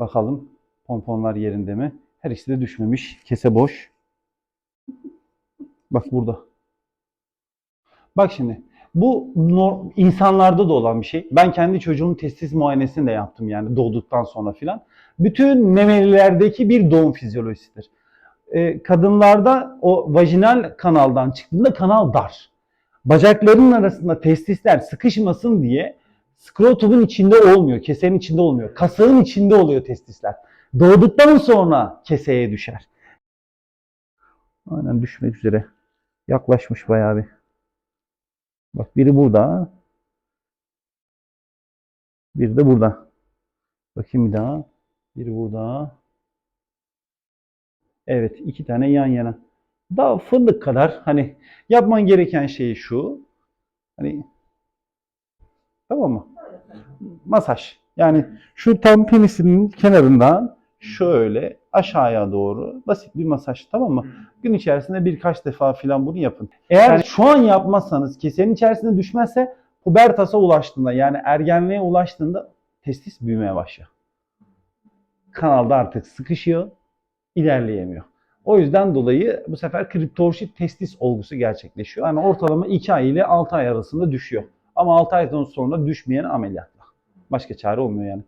Bakalım pomponlar yerinde mi? Her ikisi de düşmemiş. Kese boş. Bak burada. Bak şimdi. Bu insanlarda da olan bir şey. Ben kendi çocuğumun testis muayenesini de yaptım yani doğduktan sonra filan. Bütün memelilerdeki bir doğum fizyolojisidir. Ee, kadınlarda o vajinal kanaldan çıktığında kanal dar. Bacaklarının arasında testisler sıkışmasın diye skrotumun içinde olmuyor, kesenin içinde olmuyor. Kasığın içinde oluyor testisler. Doğduktan sonra keseye düşer. Aynen düşmek üzere. Yaklaşmış bayağı bir. Bak biri burada. Biri de burada. Bakayım bir daha. Biri burada. Evet iki tane yan yana. Daha fındık kadar hani yapman gereken şey şu. Hani tamam mı? Masaj. Yani şu tam penisinin kenarından şöyle aşağıya doğru basit bir masaj tamam mı? Gün içerisinde birkaç defa filan bunu yapın. Eğer Yani- şu an yapmazsanız kesenin içerisinde düşmezse pubertasa ulaştığında yani ergenliğe ulaştığında testis büyümeye başlıyor. Kanalda artık sıkışıyor, ilerleyemiyor. O yüzden dolayı bu sefer kriptorşit testis olgusu gerçekleşiyor. Yani ortalama 2 ay ile 6 ay arasında düşüyor. Ama 6 aydan sonra düşmeyen ameliyatla. Başka çare olmuyor yani.